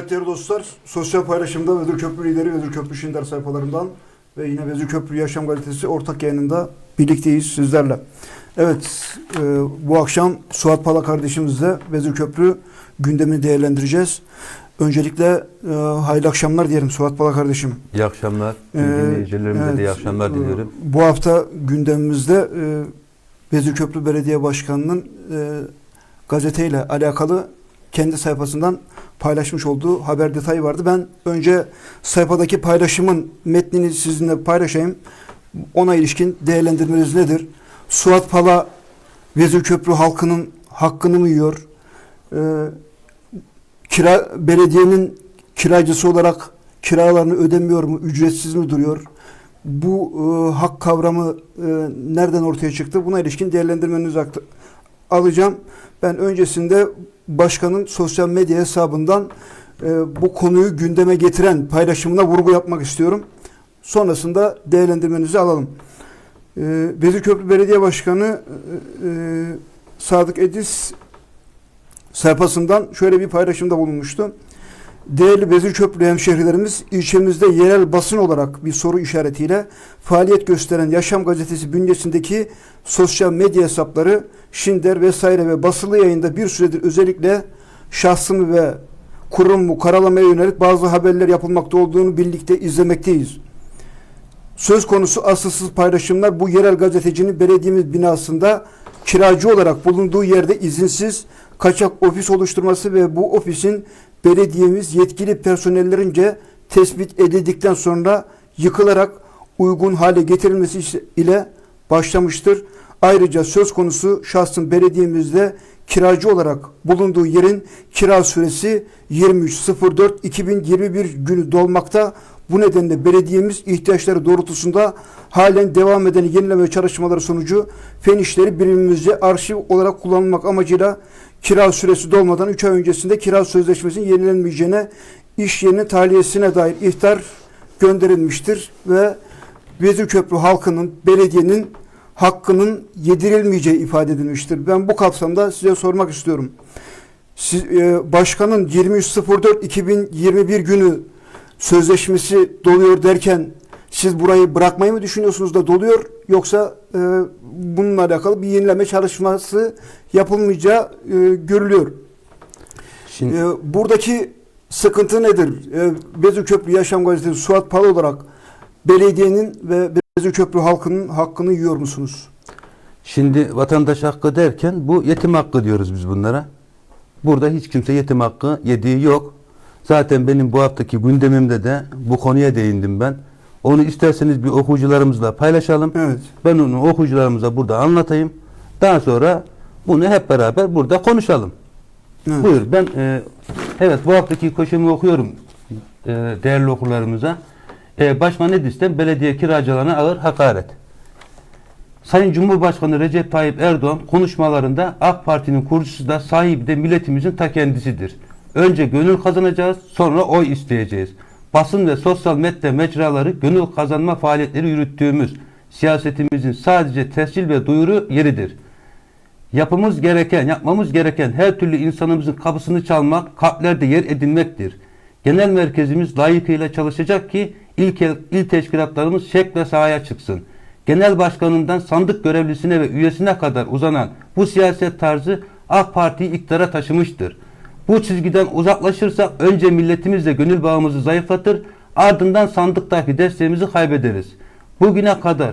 Evet değerli dostlar, sosyal paylaşımda Vezir Köprü lideri Vezir Köprü Şinder sayfalarından ve yine Vezir Köprü Yaşam Gazetesi ortak yayınında birlikteyiz sizlerle. Evet, e, bu akşam Suat Pala kardeşimizle Vezir Köprü gündemini değerlendireceğiz. Öncelikle e, hayırlı akşamlar diyelim Suat Pala kardeşim. İyi akşamlar. Tüm Ee, dinleyicilerimize evet, de iyi akşamlar e, diliyorum. Bu hafta gündemimizde e, Vezir Köprü Belediye Başkanı'nın e, gazeteyle alakalı kendi sayfasından paylaşmış olduğu haber detayı vardı. Ben önce sayfadaki paylaşımın metnini sizinle paylaşayım. Ona ilişkin değerlendirmeniz nedir? Suat Pala Vezir Köprü halkının hakkını mı yiyor? Ee, kira belediyenin kiracısı olarak kiralarını ödemiyor mu? Ücretsiz mi duruyor? Bu e, hak kavramı e, nereden ortaya çıktı? Buna ilişkin değerlendirmenizi alacağım. Ben öncesinde başkanın sosyal medya hesabından e, bu konuyu gündeme getiren paylaşımına vurgu yapmak istiyorum. Sonrasında değerlendirmenizi alalım. E, Vezirköprü Belediye Başkanı e, e, Sadık Edis sayfasından şöyle bir paylaşımda bulunmuştu. Değerli Vezirköprü hemşehrilerimiz ilçemizde yerel basın olarak bir soru işaretiyle faaliyet gösteren Yaşam Gazetesi bünyesindeki sosyal medya hesapları Şinder vesaire ve basılı yayında bir süredir özellikle şahsımı ve kurumumu karalamaya yönelik bazı haberler yapılmakta olduğunu birlikte izlemekteyiz. Söz konusu asılsız paylaşımlar bu yerel gazetecinin belediyemiz binasında kiracı olarak bulunduğu yerde izinsiz kaçak ofis oluşturması ve bu ofisin belediyemiz yetkili personellerince tespit edildikten sonra yıkılarak uygun hale getirilmesi ile başlamıştır. Ayrıca söz konusu şahsın belediyemizde kiracı olarak bulunduğu yerin kira süresi 23.04.2021 günü dolmakta. Bu nedenle belediyemiz ihtiyaçları doğrultusunda halen devam eden yenileme çalışmaları sonucu fen işleri birimimizce arşiv olarak kullanılmak amacıyla kira süresi dolmadan 3 ay öncesinde kira sözleşmesinin yenilenmeyeceğine iş yerinin tahliyesine dair ihtar gönderilmiştir ve Vezirköprü halkının, belediyenin hakkının yedirilmeyeceği ifade edilmiştir. Ben bu kapsamda size sormak istiyorum. Siz, e, başkanın 23.04.2021 günü sözleşmesi doluyor derken siz burayı bırakmayı mı düşünüyorsunuz da doluyor yoksa e, bununla alakalı bir yenileme çalışması yapılmayacağı e, görülüyor. Şimdi E, buradaki sıkıntı nedir? E, Vezirköprü Yaşam Gazetesi Suat Pal olarak belediyenin ve Vezirköprü halkının hakkını yiyor musunuz? şimdi vatandaş hakkı derken bu yetim hakkı diyoruz biz bunlara. Burada hiç kimse yetim hakkı yediği yok. Zaten benim bu haftaki gündemimde de bu konuya değindim ben. Onu isterseniz bir okuyucularımızla paylaşalım. Evet. Ben onu okuyucularımıza burada anlatayım. Daha sonra bunu hep beraber burada konuşalım. Evet. Buyur. Ben e, evet bu haftaki koşumu okuyorum e, değerli okurlarımıza. E, Başkan Edis'ten belediye kiracılarına ağır hakaret. Sayın Cumhurbaşkanı Recep Tayyip Erdoğan konuşmalarında AK Parti'nin kurucusu da sahibi de milletimizin ta kendisidir. Önce gönül kazanacağız, sonra oy isteyeceğiz. Basın ve sosyal medya mecraları gönül kazanma faaliyetleri yürüttüğümüz siyasetimizin sadece tescil ve duyuru yeridir. Yapımız gereken, yapmamız gereken her türlü insanımızın kapısını çalmak, kalplerde yer edinmektir. Genel merkezimiz layıkıyla çalışacak ki ilk, il teşkilatlarımız şekle sahaya çıksın. Genel başkanından sandık görevlisine ve üyesine kadar uzanan bu siyaset tarzı AK Parti'yi iktidara taşımıştır. Bu çizgiden uzaklaşırsak önce milletimizle gönül bağımızı zayıflatır, ardından sandıktaki desteğimizi kaybederiz. Bugüne kadar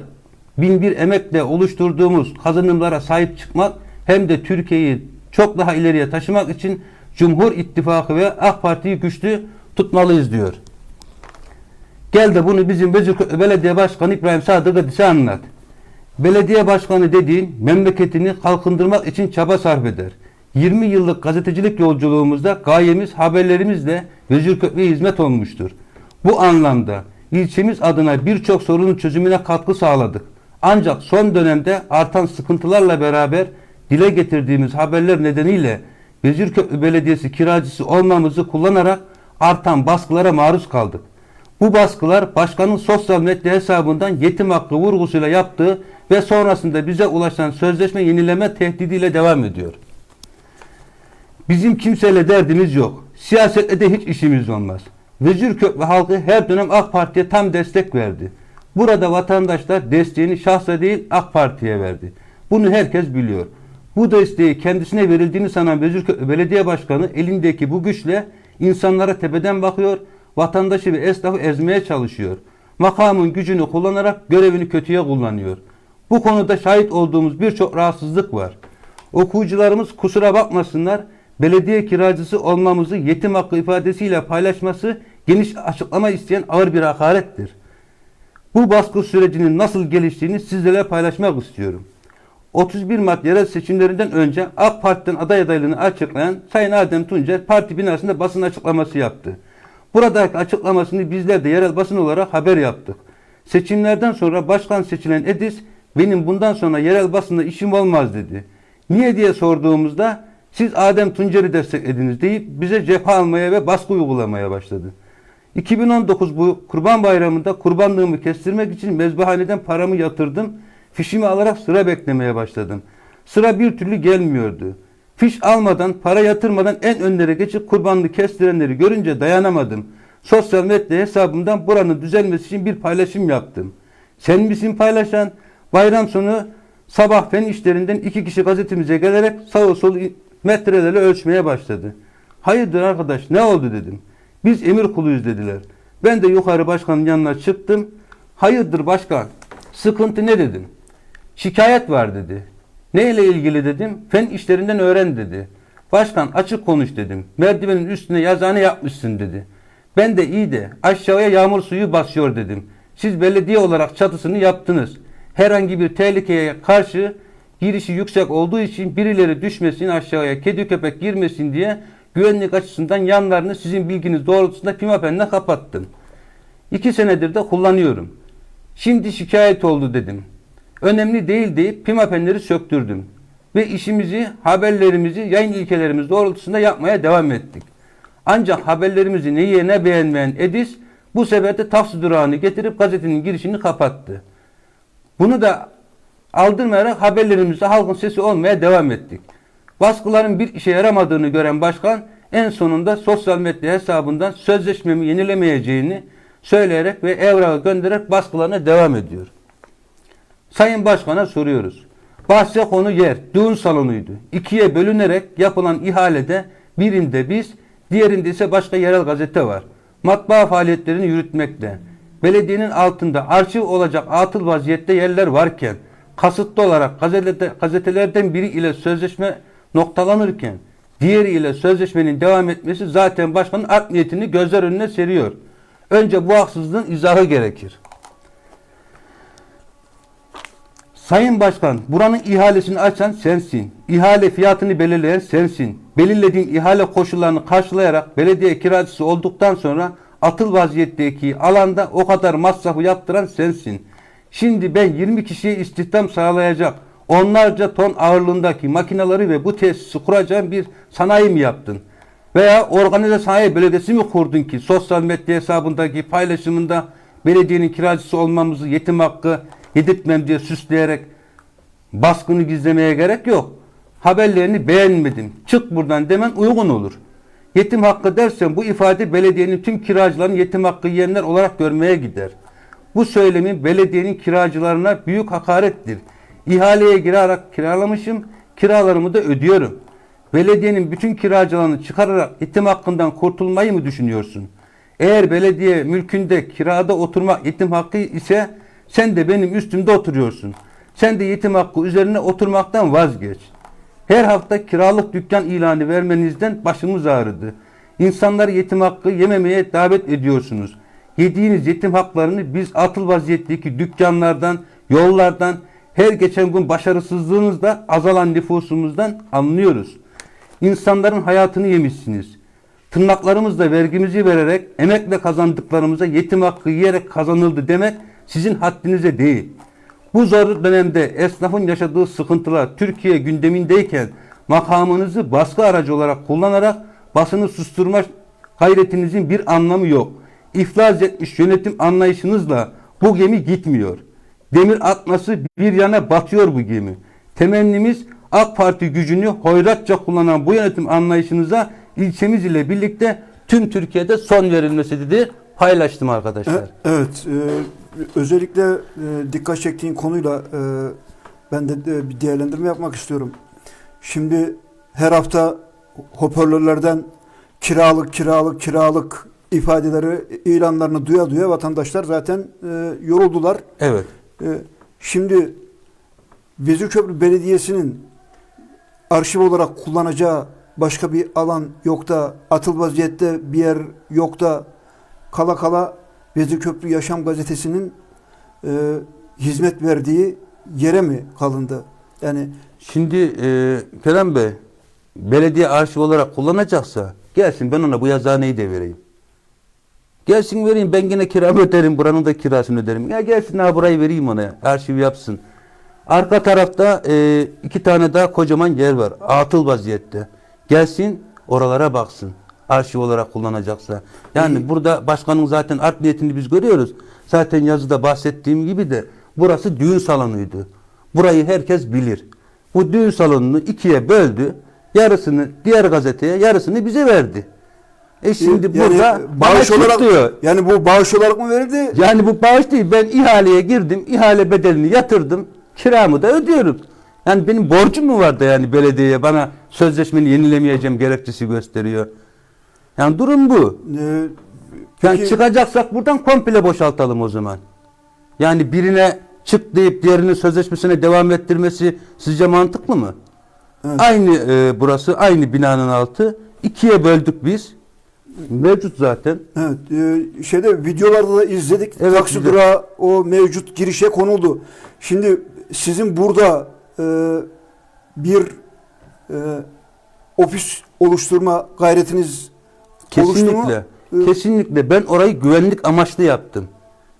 bin bir emekle oluşturduğumuz kazanımlara sahip çıkmak hem de Türkiye'yi çok daha ileriye taşımak için Cumhur İttifakı ve AK Parti'yi güçlü tutmalıyız diyor. Gel de bunu bizim Belediye Başkanı İbrahim Sadık Edis'e anlat. Belediye başkanı dediğin memleketini kalkındırmak için çaba sarf eder. 20 yıllık gazetecilik yolculuğumuzda gayemiz haberlerimizle Vezirköprü'ye hizmet olmuştur. Bu anlamda ilçemiz adına birçok sorunun çözümüne katkı sağladık. Ancak son dönemde artan sıkıntılarla beraber dile getirdiğimiz haberler nedeniyle Vezirköprü Belediyesi kiracısı olmamızı kullanarak artan baskılara maruz kaldık. Bu baskılar başkanın sosyal medya hesabından yetim hakkı vurgusuyla yaptığı ve sonrasında bize ulaşan sözleşme yenileme tehdidiyle devam ediyor. Bizim kimseyle derdimiz yok. Siyasetle de hiç işimiz olmaz. Vezirköprü halkı her dönem AK Parti'ye tam destek verdi. Burada vatandaşlar desteğini şahsa değil AK Parti'ye verdi. Bunu herkes biliyor. Bu desteği kendisine verildiğini sanan Vezirköprü Belediye Başkanı elindeki bu güçle insanlara tepeden bakıyor, vatandaşı ve esnafı ezmeye çalışıyor. Makamın gücünü kullanarak görevini kötüye kullanıyor. Bu konuda şahit olduğumuz birçok rahatsızlık var. Okuyucularımız kusura bakmasınlar, belediye kiracısı olmamızı yetim hakkı ifadesiyle paylaşması geniş açıklama isteyen ağır bir hakarettir. Bu baskı sürecinin nasıl geliştiğini sizlerle paylaşmak istiyorum. 31 Mart yerel seçimlerinden önce AK Parti'den aday adaylığını açıklayan Sayın Adem Tuncer parti binasında basın açıklaması yaptı. Buradaki açıklamasını bizler de yerel basın olarak haber yaptık. Seçimlerden sonra başkan seçilen Edis benim bundan sonra yerel basında işim olmaz dedi. Niye diye sorduğumuzda siz Adem Tuncer'i desteklediniz deyip bize cephe almaya ve baskı uygulamaya başladı. 2019 bu kurban bayramında kurbanlığımı kestirmek için mezbahaneden paramı yatırdım. Fişimi alarak sıra beklemeye başladım. Sıra bir türlü gelmiyordu. Fiş almadan, para yatırmadan en önlere geçip kurbanlığı kestirenleri görünce dayanamadım. Sosyal medya hesabımdan buranın düzelmesi için bir paylaşım yaptım. Sen misin paylaşan? Bayram sonu sabah fen işlerinden iki kişi gazetemize gelerek sağa solu metrelerle ölçmeye başladı. Hayırdır arkadaş ne oldu dedim. Biz emir kuluyuz dediler. Ben de yukarı başkanın yanına çıktım. Hayırdır başkan? Sıkıntı ne dedim. Şikayet var dedi. Neyle ilgili dedim. Fen işlerinden öğren dedi. Başkan açık konuş dedim. Merdivenin üstüne yazanı yapmışsın dedi. Ben de iyi de aşağıya yağmur suyu basıyor dedim. Siz belediye olarak çatısını yaptınız. Herhangi bir tehlikeye karşı girişi yüksek olduğu için birileri düşmesin aşağıya, kedi köpek girmesin diye güvenlik açısından yanlarını sizin bilginiz doğrultusunda pimapenle kapattım. İki senedir de kullanıyorum. Şimdi şikayet oldu dedim. Önemli değil deyip pimapenleri söktürdüm. Ve işimizi, haberlerimizi yayın ilkelerimiz doğrultusunda yapmaya devam ettik. Ancak haberlerimizi ne yiye ne beğenmeyen Edis bu sefer de taksi durağını getirip gazetenin girişini kapattı. Bunu da aldırmayarak haberlerimizde halkın sesi olmaya devam ettik. Baskıların bir işe yaramadığını gören başkan en sonunda sosyal medya hesabından sözleşmemi yenilemeyeceğini söyleyerek ve evrağı göndererek baskılarına devam ediyor. Sayın Başkan'a soruyoruz. Bahse konu yer, düğün salonuydu. İkiye bölünerek yapılan ihalede birinde biz, diğerinde ise başka yerel gazete var. Matbaa faaliyetlerini yürütmekte. Belediyenin altında arşiv olacak atıl vaziyette yerler varken, kasıtlı olarak gazete, gazetelerden biri ile sözleşme noktalanırken, diğeri ile sözleşmenin devam etmesi zaten başkanın art niyetini gözler önüne seriyor. Önce bu haksızlığın izahı gerekir. Sayın Başkan, buranın ihalesini açan sensin. İhale fiyatını belirleyen sensin. Belirlediğin ihale koşullarını karşılayarak belediye kiracısı olduktan sonra atıl vaziyetteki alanda o kadar masrafı yaptıran sensin. Şimdi ben 20 kişiye istihdam sağlayacak onlarca ton ağırlığındaki makineleri ve bu tesisi kuracağım bir sanayi mi yaptın? Veya organize sanayi bölgesi mi kurdun ki sosyal medya hesabındaki paylaşımında belediyenin kiracısı olmamızı yetim hakkı yedirtmem diye süsleyerek baskını gizlemeye gerek yok. Haberlerini beğenmedim. Çık buradan demen uygun olur. Yetim hakkı dersen bu ifade belediyenin tüm kiracılarını yetim hakkı yiyenler olarak görmeye gider. Bu söylemin belediyenin kiracılarına büyük hakarettir. İhaleye girerek kiralamışım, kiralarımı da ödüyorum. Belediyenin bütün kiracılarını çıkararak yetim hakkından kurtulmayı mı düşünüyorsun? Eğer belediye mülkünde kirada oturmak yetim hakkı ise sen de benim üstümde oturuyorsun. Sen de yetim hakkı üzerine oturmaktan vazgeç. Her hafta kiralık dükkan ilanı vermenizden başımız ağrıdı. İnsanları yetim hakkı yememeye davet ediyorsunuz. Yediğiniz yetim haklarını biz atıl vaziyetteki dükkanlardan, yollardan, her geçen gün başarısızlığınızda azalan nüfusumuzdan anlıyoruz. İnsanların hayatını yemişsiniz. Tırnaklarımızla vergimizi vererek emekle kazandıklarımıza yetim hakkı yiyerek kazanıldı demek sizin haddinize değil. Bu zor dönemde esnafın yaşadığı sıkıntılar Türkiye gündemindeyken makamınızı baskı aracı olarak kullanarak basını susturma gayretinizin bir anlamı yok. İflas etmiş yönetim anlayışınızla bu gemi gitmiyor. Demir atması bir yana batıyor bu gemi. Temennimiz AK Parti gücünü hoyratça kullanan bu yönetim anlayışınıza ilçemiz ile birlikte tüm Türkiye'de son verilmesi dedi. Paylaştım arkadaşlar. E- Evet, e, özellikle e, dikkat çektiğin konuyla e, ben de e, bir değerlendirme yapmak istiyorum. Şimdi her hafta hoparlörlerden kiralık, kiralık, kiralık ifadeleri, ilanlarını duya duya vatandaşlar zaten e, yoruldular. Evet. E, şimdi Vezirköprü Belediyesi'nin arşiv olarak kullanacağı başka bir alan yok da atıl vaziyette bir yer yok da kala kala Vezirköprü Yaşam Gazetesi'nin e, hizmet verdiği yere mi kalındı? Yani Şimdi e, Kerem Bey belediye arşiv olarak kullanacaksa gelsin ben ona bu yazıhaneyi de vereyim. Gelsin vereyim ben yine kiramı öderim buranın da kirasını öderim. Ya gelsin ha burayı vereyim ona arşiv yapsın. Arka tarafta e, iki tane daha kocaman yer var. Atıl vaziyette. Gelsin oralara baksın. Arşiv olarak kullanacaksa. Yani İyi. burada başkanın zaten art niyetini biz görüyoruz. Zaten yazıda bahsettiğim gibi de burası düğün salonuydu. Burayı herkes bilir. Bu düğün salonunu ikiye böldü. Yarısını diğer gazeteye, yarısını bize verdi. E şimdi yani burada bağış bana olarak diyor. yani bu bağış olarak mı verildi? Yani bu bağış değil. Ben ihaleye girdim. ihale bedelini yatırdım. Kiramı da ödüyorum. Yani benim borcum mu vardı yani belediyeye bana sözleşmeni yenilemeyeceğim gerekçesi gösteriyor. Yani durum bu. E, Yani peki- çıkacaksak buradan komple boşaltalım o zaman. Yani birine çık deyip diğerinin sözleşmesine devam ettirmesi sizce mantıklı mı? Evet. Aynı e, burası, aynı binanın altı. İkiye böldük biz. Mevcut zaten. Evet, e, şeyde videolarda da izledik. Evet, Taksi güzel. durağı o mevcut girişe konuldu. Şimdi sizin burada e, bir e, ofis oluşturma gayretiniz oluştu mu? Kesinlikle. Ee, Kesinlikle. Ben orayı güvenlik amaçlı yaptım.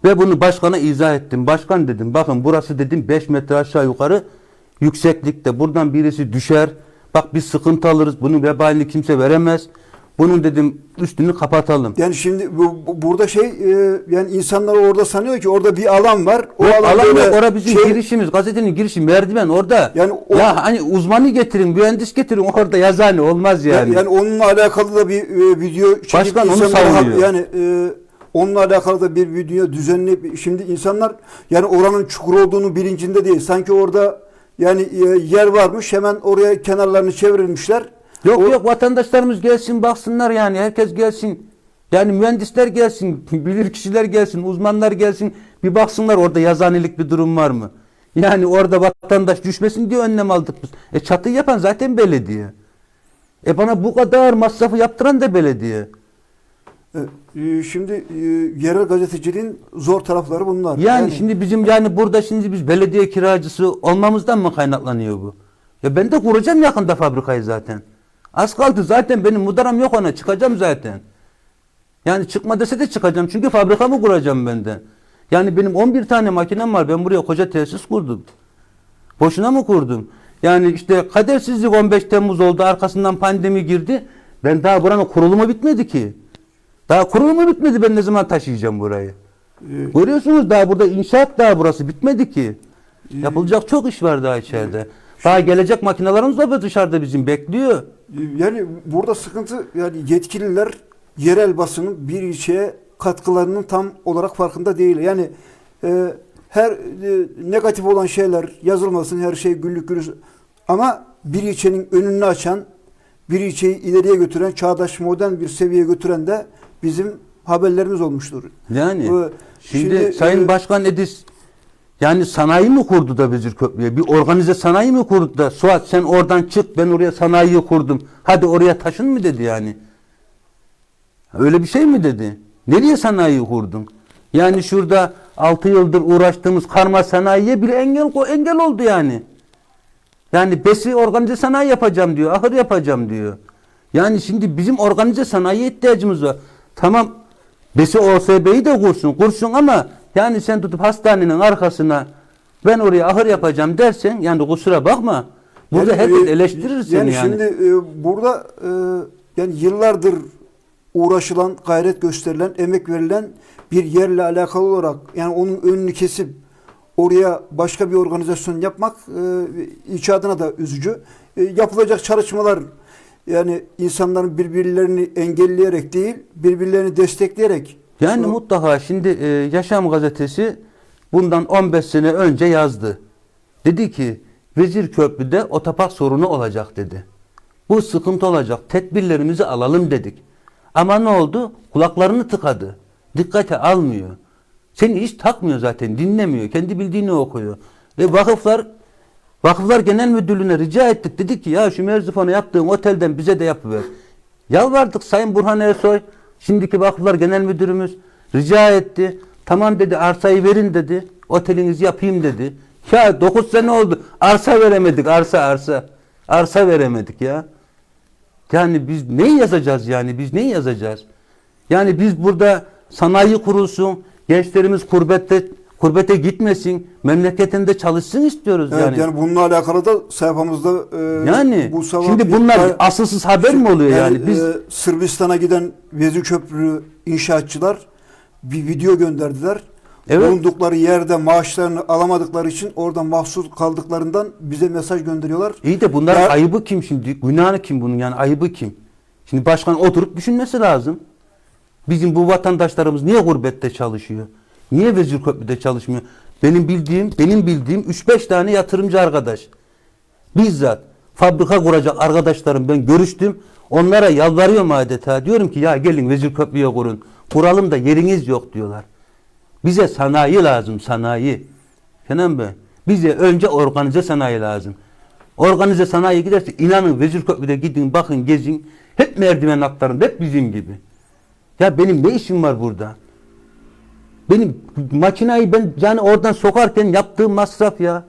Ve bunu başkana izah ettim. Başkan dedim bakın burası dedim 5 metre aşağı yukarı yükseklikte. Buradan birisi düşer. Bak biz sıkıntı alırız. Bunun vebalini kimse veremez. Bunun dedim üstünü kapatalım. Yani şimdi bu, bu- burada şey e, yani insanlar orada sanıyor ki orada bir alan var. O O alan alan yok. Orada bizim şey- girişimiz, gazetenin girişi merdiven orada. Yani o- ya hani uzmanı getirin, mühendis getirin orada yazıhane olmaz yani. yani, yani onunla alakalı da bir e, video çekip Başkan onu savunuyor. yani e, onunla alakalı da bir video düzenleyip şimdi insanlar yani oranın çukur olduğunu bilincinde değil. Sanki orada yani e, yer varmış hemen oraya kenarlarını çevrilmişler. Yok O- yok vatandaşlarımız gelsin baksınlar yani herkes gelsin. Yani mühendisler gelsin, bilir kişiler gelsin, uzmanlar gelsin. Bir baksınlar orada yazanelik bir durum var mı? Yani orada vatandaş düşmesin diye önlem aldık biz. E çatı yapan zaten belediye. E bana bu kadar masrafı yaptıran da belediye. E, şimdi e, yerel gazeteciliğin zor tarafları bunlar. Yani, şimdi bizim yani burada şimdi biz belediye kiracısı olmamızdan mı kaynaklanıyor bu? Ya ben de kuracağım yakında fabrikayı zaten. Az kaldı zaten benim mudaram yok ona çıkacağım zaten. Yani çıkma dese de çıkacağım çünkü fabrikamı kuracağım ben de. Yani benim 11 tane makinem var ben buraya koca tesis kurdum. Boşuna mı kurdum? Yani işte kadersizlik 15 Temmuz oldu arkasından pandemi girdi. Ben daha buranın kurulumu bitmedi ki. Daha kurulumu bitmedi ben ne zaman taşıyacağım burayı? E, Görüyorsunuz daha burada inşaat daha burası bitmedi ki. Yapılacak çok iş var daha içeride. Daha gelecek makinalarımız da dışarıda bizim bekliyor. Yani burada sıkıntı yani yetkililer yerel basının bir ilçeye katkılarının tam olarak farkında değil. Yani e, her e, negatif olan şeyler yazılmasın, her şey güllük gülistanlık ama bir ilçenin önünü açan, bir ilçeyi ileriye götüren, çağdaş modern bir seviyeye götüren de bizim haberlerimiz olmuştur. Yani Ee, şimdi, şimdi, Sayın e, Başkan Edis yani sanayi mi kurdu da Vezir Köprü'ye? Bir organize sanayi mi kurdu da Suat sen oradan çık ben oraya sanayiyi kurdum. Hadi oraya taşın mı dedi yani. Öyle bir şey mi dedi? Nereye sanayiyi kurdun? Yani şurada 6 yıldır uğraştığımız karma sanayiye bile engel engel oldu yani. Yani besi organize sanayi yapacağım diyor, ahır yapacağım diyor. Yani şimdi bizim organize sanayiye ihtiyacımız var. Tamam besi OSB'yi de kursun, kursun ama yani sen tutup hastanenin arkasına ben oraya ahır yapacağım dersen yani kusura bakma. Burada Yani, herkes e, eleştirir seni yani. şimdi e, burada e, yani yıllardır uğraşılan, gayret gösterilen, emek verilen bir yerle alakalı olarak yani onun önünü kesip oraya başka bir organizasyon yapmak e, iç adına da üzücü. E, yapılacak çalışmalar yani insanların birbirlerini engelleyerek değil, birbirlerini destekleyerek Yani Sonra- mutlaka şimdi e, Yaşam gazetesi bundan 15 sene önce yazdı. Dedi ki Vezir Köprü'de otopark sorunu olacak dedi. Bu sıkıntı olacak. Tedbirlerimizi alalım dedik. Ama ne oldu? Kulaklarını tıkadı. Dikkate almıyor. Seni hiç takmıyor zaten. Dinlemiyor. Kendi bildiğini okuyor. Ve vakıflar Vakıflar Genel Müdürlüğü'ne rica ettik. Dedik ki ya şu Merzifon'a yaptığın otelden bize de yapıver. Yalvardık Sayın Burhan Ersoy, şimdiki Vakıflar Genel Müdürümüz rica etti. Tamam dedi arsayı verin dedi. Otelinizi yapayım dedi. Ya 9 sene oldu. Arsa veremedik arsa arsa. Arsa veremedik ya. Yani biz neyi yazacağız yani? Biz neyi yazacağız? Yani biz burada sanayi kurulsun, gençlerimiz kurbette kurbete gitmesin, memleketinde çalışsın istiyoruz Evet, yani. yani. bununla alakalı da sayfamızda e, Yani bu sabah şimdi bunlar yani- asılsız haber mi oluyor yani? Biz e, Sırbistan'a giden Vezir Köprü inşaatçılar bir video gönderdiler. Evet. Bulundukları yerde maaşlarını alamadıkları için oradan mahsur kaldıklarından bize mesaj gönderiyorlar. iyi de bunların Ya- ayıbı kim şimdi? Günahı kim bunun yani ayıbı kim? Şimdi başkan oturup düşünmesi lazım. Bizim bu vatandaşlarımız niye gurbette çalışıyor? Niye Vezirköprü'de çalışmıyor? Benim bildiğim, benim bildiğim 3-5 tane yatırımcı arkadaş. Bizzat fabrika kuracak arkadaşlarım ben görüştüm. Onlara yalvarıyorum adeta. Diyorum ki ya gelin Vezirköprü'ye kurun. Kuralım da yeriniz yok diyorlar. Bize sanayi lazım sanayi. Kenan Bey bize önce organize sanayi lazım. Organize sanayi giderse inanın Vezirköprü'de gidin bakın gezin. Hep merdiven altlarında hep bizim gibi. Ya benim ne işim var burada? Benim makinayı ben yani oradan sokarken yaptığım masraf ya.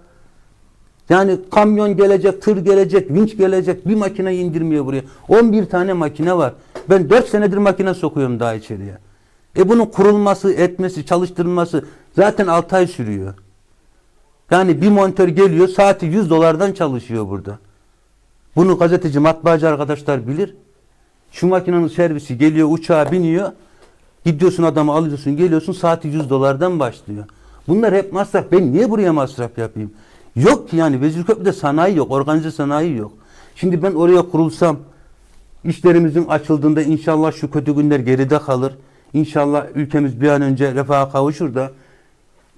Yani kamyon gelecek, tır gelecek, vinç gelecek bir makine indirmiyor buraya. 11 tane makine var. Ben 4 senedir makine sokuyorum daha içeriye. E bunun kurulması, etmesi, çalıştırılması zaten 6 ay sürüyor. Yani bir monitör geliyor saati 100 dolardan çalışıyor burada. Bunu gazeteci, matbaacı arkadaşlar bilir. Şu makinenin servisi geliyor, uçağa biniyor. Gidiyorsun adamı alıyorsun, geliyorsun saati 100 dolardan başlıyor. Bunlar hep masraf. Ben niye buraya masraf yapayım? Yok ki yani Vezirköprü'de sanayi yok, organize sanayi yok. Şimdi ben oraya kurulsam, işlerimizin açıldığında inşallah şu kötü günler geride kalır. İnşallah ülkemiz bir an önce refaha kavuşur da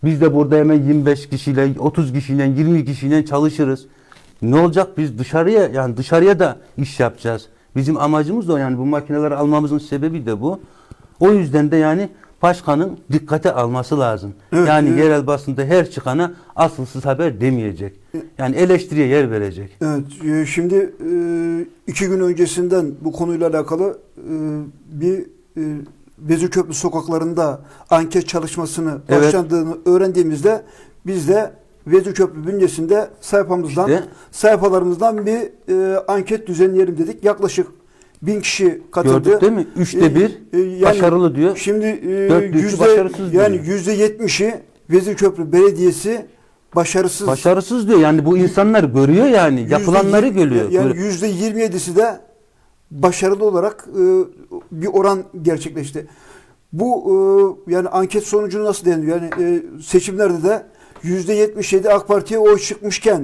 biz de burada hemen 25 kişiyle, 30 kişiyle, 20 kişiyle çalışırız. Ne olacak? Biz dışarıya yani dışarıya da iş yapacağız. Bizim amacımız da o yani bu makineleri almamızın sebebi de bu. O yüzden de yani başkanın dikkate alması lazım. Evet, yani evet. yerel basında her çıkana asılsız haber demeyecek. Yani eleştiriye yer verecek. Evet, e, şimdi e, iki gün öncesinden bu konuyla alakalı e, bir e, Vezirköprü sokaklarında anket çalışmasını Evet. başlandığını öğrendiğimizde biz de Vezirköprü bünyesinde sayfamızdan, İşte. sayfalarımızdan bir e, anket düzenleyelim dedik. Yaklaşık bin kişi katıldı. Gördük değil mi? Üçte E, bir e, yani başarılı diyor. Şimdi e, yüzde, başarısız yani diyor. yüzde yetmişi Vezirköprü Belediyesi başarısız. Başarısız diyor. Yani bu insanlar görüyor yani. Yapılanları Yüzde yirmi- görüyor. Yani yüzde 27'si de başarılı olarak e, bir oran gerçekleşti. Bu e, yani anket sonucunu nasıl deniyor? Yani e, seçimlerde de yüzde 77 AK Parti'ye oy çıkmışken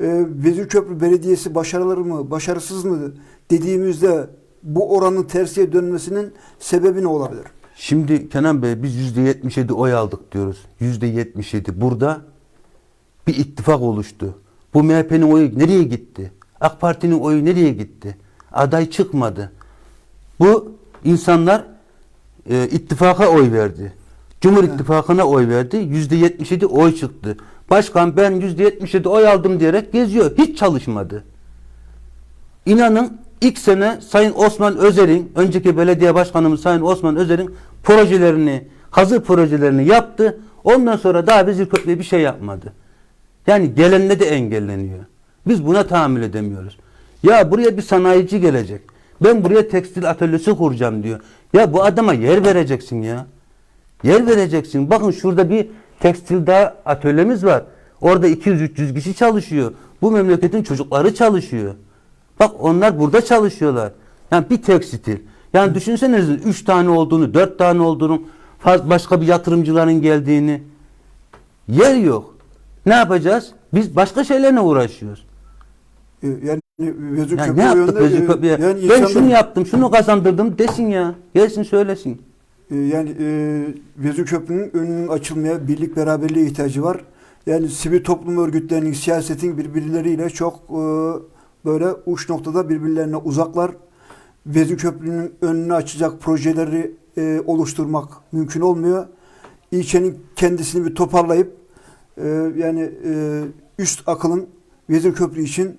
e, Vezirköprü Belediyesi başarılı mı, başarısız mı dediğimizde bu oranın tersiye dönmesinin sebebi ne olabilir? Şimdi Kenan Bey biz yüzde 77 oy aldık diyoruz. Yüzde 77. Burada bir ittifak oluştu. Bu MHP'nin oyu nereye gitti? AK Parti'nin oyu nereye gitti? Aday çıkmadı. Bu insanlar e, ittifaka oy verdi. Cumhur İttifakı'na oy verdi. Yüzde 77 oy çıktı. Başkan ben yüzde 77 oy aldım diyerek geziyor. Hiç çalışmadı. İnanın ilk sene Sayın Osman Özer'in, önceki belediye başkanımız Sayın Osman Özer'in projelerini, hazır projelerini yaptı. Ondan sonra daha Vezirköprü'ye bir şey yapmadı. Yani gelenle de engelleniyor. Biz buna tahammül edemiyoruz. Ya buraya bir sanayici gelecek. Ben buraya tekstil atölyesi kuracağım diyor. Ya bu adama yer vereceksin ya. Yer vereceksin. Bakın şurada bir tekstilde atölyemiz var. Orada 200-300 kişi çalışıyor. Bu memleketin çocukları çalışıyor. Bak onlar burada çalışıyorlar. Yani bir tekstil. Yani düşünsenize 3 tane olduğunu, 4 tane olduğunu, başka bir yatırımcıların geldiğini. Yer yok. Ne yapacağız? Biz başka şeylerle uğraşıyoruz. E, yani Vezir Ya Köprü ne yaptık Vezir e, Köprü'ye? Yani ben insanlar- şunu yaptım, şunu kazandırdım desin ya. Gelsin söylesin. E, Yani e, Vezir Köprü'nün önünün açılmaya birlik beraberliğe ihtiyacı var. Yani sivil toplum örgütlerinin, siyasetin birbirleriyle çok e, böyle uç noktada birbirlerine uzaklar. Vezir Köprü'nün önünü açacak projeleri e, oluşturmak mümkün olmuyor. İlçenin kendisini bir toparlayıp e, yani e, üst akılın Vezir Köprü için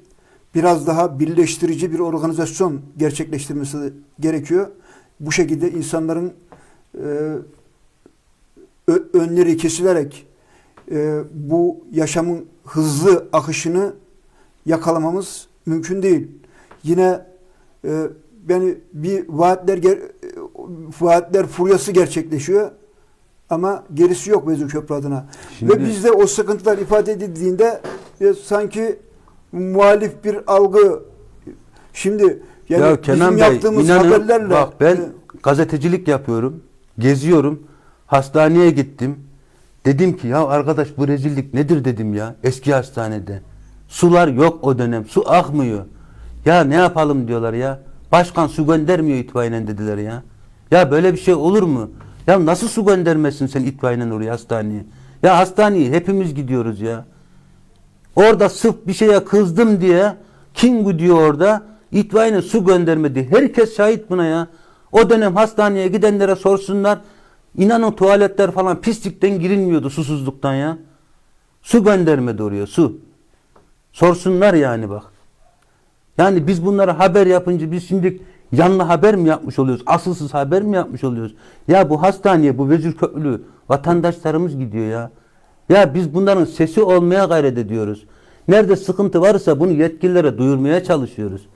biraz daha birleştirici bir organizasyon gerçekleştirmesi gerekiyor. Bu şekilde insanların e, önleri kesilerek e, bu yaşamın hızlı akışını yakalamamız mümkün değil. Yine e, yani bir vaatler ger- e, vaatler furyası gerçekleşiyor ama gerisi yok Vezir Köprü adına. Şimdi- Ve bizde o sıkıntılar ifade edildiğinde e, sanki muhalif bir algı şimdi yani ya Kenan bizim Bey, yaptığımız inanın haberlerle bak ben e, gazetecilik yapıyorum, geziyorum, hastaneye gittim. Dedim ki ya arkadaş bu rezillik nedir dedim ya eski hastanede. Sular yok o dönem, su akmıyor. Ya ne yapalım diyorlar ya. Başkan su göndermiyor itfaiyenin dediler ya. Ya böyle bir şey olur mu? Ya nasıl su göndermesin sen itfaiyenin oraya hastaneye? Ya hastaneye hepimiz gidiyoruz ya. Orada sırf bir şeye kızdım diye kim diyor orada itfaiyenin su göndermedi. Herkes şahit buna ya. O dönem hastaneye gidenlere sorsunlar. İnanın tuvaletler falan pislikten girilmiyordu susuzluktan ya. Su göndermedi oraya su. Sorsunlar yani bak. Yani biz bunlara haber yapınca biz şimdi yanlı haber mi yapmış oluyoruz? Asılsız haber mi yapmış oluyoruz? Ya bu hastaneye bu Vezir Köprülü vatandaşlarımız gidiyor ya. Ya biz bunların sesi olmaya gayret ediyoruz. Nerede sıkıntı varsa bunu yetkililere duyurmaya çalışıyoruz.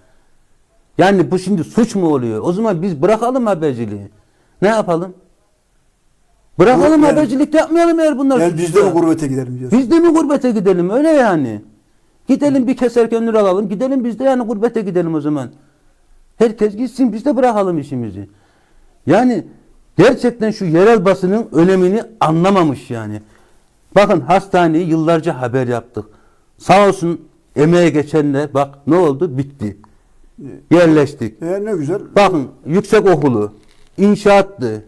Yani bu şimdi suç mu oluyor? O zaman biz bırakalım haberciliği. Ne yapalım? Bırakalım Yani- habercilik yapmayalım eğer bunlar yani suçsa. biz de mi gurbete gidelim diyorsun? Biz de mi gurbete gidelim öyle yani. Gidelim bir keser kömür alalım. Gidelim biz de yani gurbete gidelim o zaman. Herkes gitsin biz de bırakalım işimizi. Yani gerçekten şu yerel basının önemini anlamamış yani. Bakın hastaneyi yıllarca haber yaptık. Sağ olsun emeğe geçenler bak ne oldu bitti. Yerleştik. E, ne güzel. Bakın yüksek okulu, inşaattı.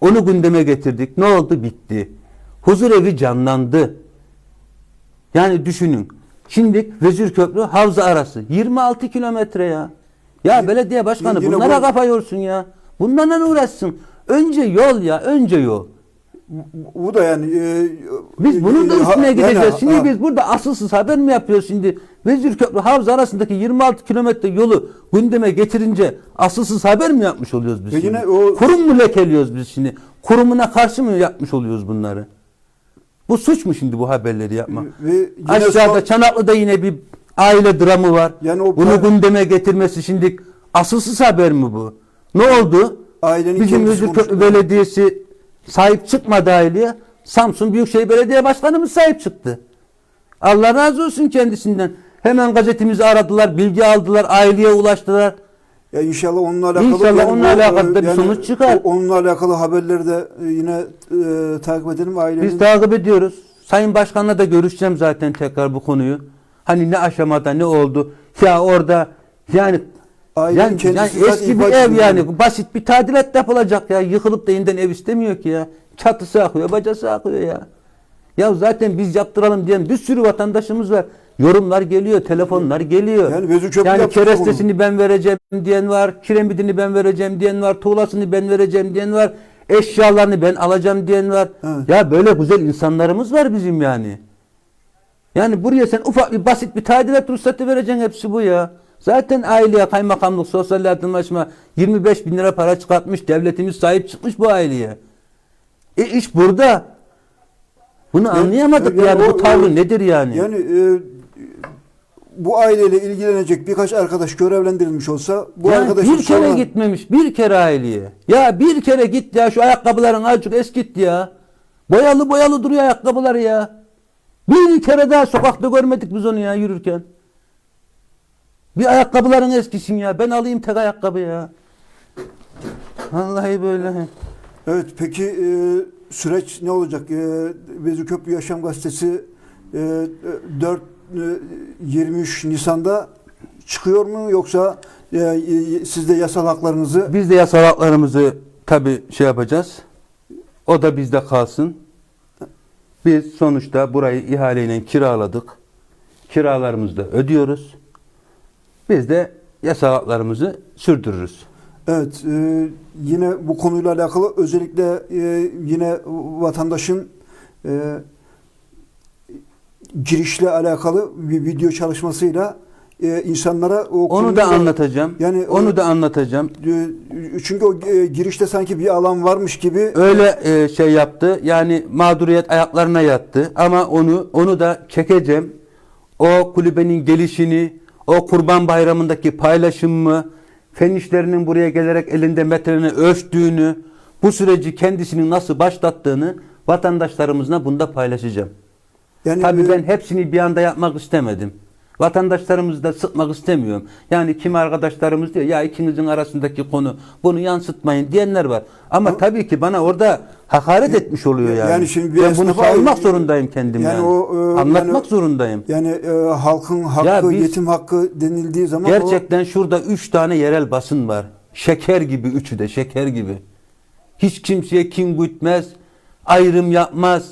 Onu gündeme getirdik. Ne oldu? Bitti. Huzur evi canlandı. Yani düşünün. Şimdi Vezir Köprü Havza arası. 26 kilometre ya. Ya Yine- belediye başkanı bunlara bu- kafa yorsun ya. Bunlarla uğraşsın. Önce yol ya. Önce yol. Bu da yani e, Biz bunun da e, ha- üstüne yani, gideceğiz. Şimdi ha- biz burada asılsız haber mi yapıyoruz şimdi? Vezir Köprü Havza arasındaki 26 kilometre yolu gündeme getirince asılsız haber mi yapmış oluyoruz biz şimdi? yine o- Kurum mu lekeliyoruz biz şimdi? Kurumuna karşı mı yapmış oluyoruz bunları? Bu suç mu şimdi bu haberleri yapmak? ve Aşağıda son- Çanaklı'da yine bir aile dramı var. Yani o Bunu gündeme getirmesi şimdi asılsız haber mi bu? Ne oldu? Ailenin Bizim konuştu. Belediyesi sahip çıkmadı aileye. Samsun Büyükşehir Belediye Başkanımız sahip çıktı. Allah razı olsun kendisinden. Hemen gazetemizi aradılar, bilgi aldılar, aileye ulaştılar. Ya inşallah onunla alakalı İnşallah yani onunla alakalı da bir yani sonuç çıkar. Onunla alakalı haberleri de e, yine e, takip edelim ailenin. Biz takip ediyoruz. Sayın Başkan'la da görüşeceğim zaten tekrar bu konuyu. Hani ne aşamada ne oldu? Ya orada yani Ailenin yani, yani eski bir ev ediyor. yani basit bir tadilat yapılacak ya. Yıkılıp da yeniden ev istemiyor ki ya. Çatısı akıyor, bacası akıyor ya. Ya zaten biz yaptıralım diyen bir sürü vatandaşımız var. Yorumlar geliyor, telefonlar geliyor. Yani Köprü yani kerestesini ben vereceğim diyen var, kiremidini ben vereceğim diyen var, tuğlasını ben vereceğim diyen var, eşyalarını ben alacağım diyen var. Evet. Ya böyle güzel insanlarımız var bizim yani. Yani buraya sen ufak bir basit bir tadilat ruhsatı vereceksin hepsi bu ya. Zaten aileye kaymakamlık, sosyal yardımlaşma 25 bin lira para çıkartmış. Devletimiz sahip çıkmış bu aileye. E iş burada. Bunu anlayamadık yani yani, bu tavrı nedir yani? Yani e, bu aileyle ilgilenecek birkaç arkadaş görevlendirilmiş olsa bu Yani arkadaşın bir kere sonra- gitmemiş, bir kere aileye. Ya bir kere git ya şu ayakkabıların azıcık eskitti ya. Boyalı boyalı duruyor ayakkabılar ya. Bir kere daha sokakta görmedik biz onu ya yürürken. Bir ayakkabıların eskisin ya. Ben alayım tek ayakkabı ya. Vallahi böyle. Evet peki e, süreç ne olacak? E, Köprü Yaşam Gazetesi e, 4 e, 23 Nisan'da çıkıyor mu yoksa e, e, siz de yasal haklarınızı Biz de yasal haklarımızı tabi şey yapacağız. O da bizde kalsın. Biz sonuçta burayı ihaleyle kiraladık. Kiralarımızı da ödüyoruz. Biz de yasal haklarımızı sürdürürüz. Evet, e, yine bu konuyla alakalı özellikle e, yine vatandaşın e, girişle alakalı bir video çalışmasıyla e, insanlara o Onu da anlatacağım. Yani onu o- da anlatacağım. E, çünkü o e, girişte sanki bir alan varmış gibi Öyle e, şey yaptı. Yani mağduriyet ayaklarına yattı. Ama onu onu da çekeceğim. O kulübenin gelişini, o Kurban Bayramı'ndaki paylaşımı, fen işlerinin buraya gelerek elinde metreni ölçtüğünü, bu süreci kendisinin nasıl başlattığını vatandaşlarımızla bunda paylaşacağım. yani Tabii e, ben hepsini bir anda yapmak istemedim. Vatandaşlarımızı da sıkmak istemiyorum. Yani kim arkadaşlarımız diyor ya ikinizin arasındaki konu bunu yansıtmayın diyenler var. Ama Ama- tabii ki bana orada hakaret etmiş oluyor yani. Yani şimdi bir ben bunu savunmak zorundayım kendim Yani yani. o, e, Anlatmak yani- zorundayım. yani e, halkın hakkı, Ya biz- yetim hakkı denildiği zaman o- Gerçekten şurada üç tane yerel basın var. Şeker gibi üçü de şeker gibi. Hiç kimseye kin gütmez, ayrım yapmaz.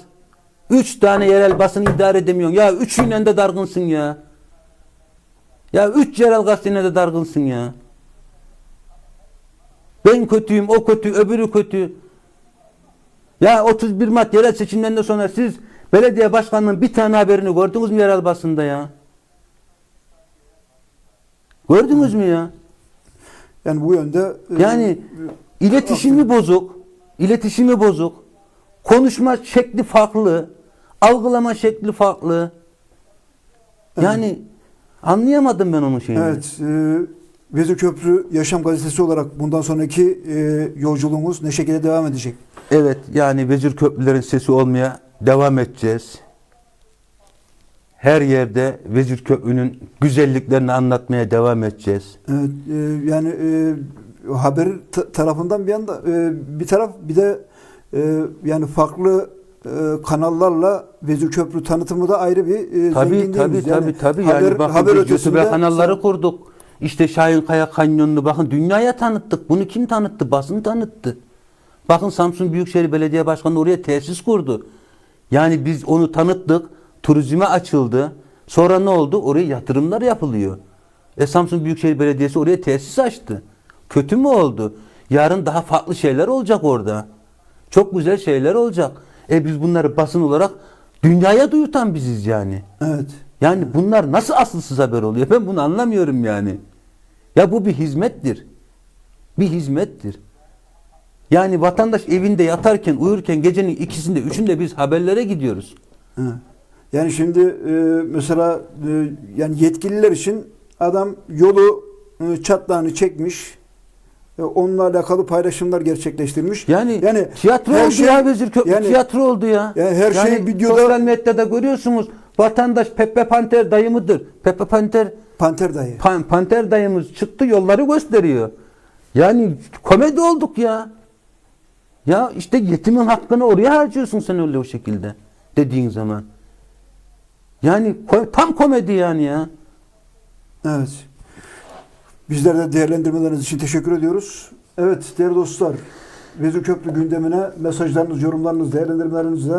Üç tane yerel basın idare edemiyorsun. Ya üçüyle de dargınsın ya. Ya üç yerel gazetene de dargınsın ya. Ben kötüyüm, o kötü, öbürü kötü. Ya 31 Mart yerel seçimlerinden sonra siz belediye başkanının bir tane haberini gördünüz mü yerel basında ya? Gördünüz mü ya? yani bu yönde e, Yani iletişimi bozuk, iletişimi bozuk, konuşma şekli farklı, algılama şekli farklı. Yani anlayamadım ben onun şeyini. Evet, e, Vezir Köprü Yaşam Gazetesi olarak bundan sonraki e, yolculuğumuz ne şekilde devam edecek? Evet, yani Vezir Köprülerin sesi olmaya devam edeceğiz. Her yerde Vezir Köprü'nün güzelliklerini anlatmaya devam edeceğiz. Evet, e, yani e, haber ta- tarafından bir yanda e, bir taraf bir de e, yani farklı e, kanallarla Vezir Köprü tanıtımı da ayrı bir e, Tabii tabii Yani tabii tabii haber- yani bakın haber biz YouTube kanalları kurduk. İşte Şahinkaya Kanyonu'nu bakın dünyaya tanıttık. Bunu kim tanıttı? Basın tanıttı. Bakın Samsun Büyükşehir Belediye Başkanı oraya tesis kurdu. Yani biz onu tanıttık. Turizme açıldı. Sonra ne oldu? Oraya yatırımlar yapılıyor. E Samsun Büyükşehir Belediyesi oraya tesis açtı. Kötü mü oldu? Yarın daha farklı şeyler olacak orada. Çok güzel şeyler olacak. E biz bunları basın olarak dünyaya duyutan biziz yani. Evet. Yani bunlar nasıl asılsız haber oluyor? Ben bunu anlamıyorum yani. Ya bu bir hizmettir. Bir hizmettir. Yani vatandaş evinde yatarken, uyurken gecenin ikisinde, üçünde biz haberlere gidiyoruz. Evet. Yani şimdi e, mesela e, yani yetkililer için adam yolu e, çatlağını çekmiş. Onunla alakalı paylaşımlar gerçekleştirmiş. Yani, yani tiyatro oldu şey- ya Vezir Köprü, yani- tiyatro oldu ya. Yani her şey videoda- Sosyal medyada görüyorsunuz. Vatandaş Pepe Panter dayı mıdır? Pepe Panter Panter dayı. Pan- Panter dayımız çıktı yolları gösteriyor. Yani komedi olduk ya. Ya işte yetimin hakkını oraya harcıyorsun sen öyle o şekilde dediğin zaman. Yani tam komedi yani ya. Evet. Bizler de değerlendirmeleriniz için teşekkür ediyoruz. Evet değerli dostlar, Vezir Köprü gündemine mesajlarınız, yorumlarınız, değerlendirmelerinizle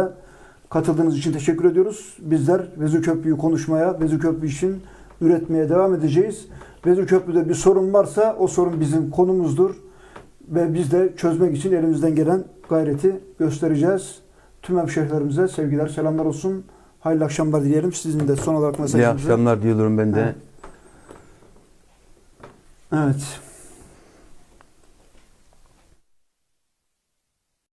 katıldığınız için teşekkür ediyoruz. Bizler Vezir Köprü'yü konuşmaya, Vezir Köprü için üretmeye devam edeceğiz. Vezir Köprü'de bir sorun varsa o sorun bizim konumuzdur. Ve biz de çözmek için elimizden gelen gayreti göstereceğiz. Tüm hemşehrilerimize sevgiler, selamlar olsun. Hayırlı akşamlar dileyelim. Sizin de son olarak İyi mesajınızı. akşamlar diyorum ben de. Evet. Evet.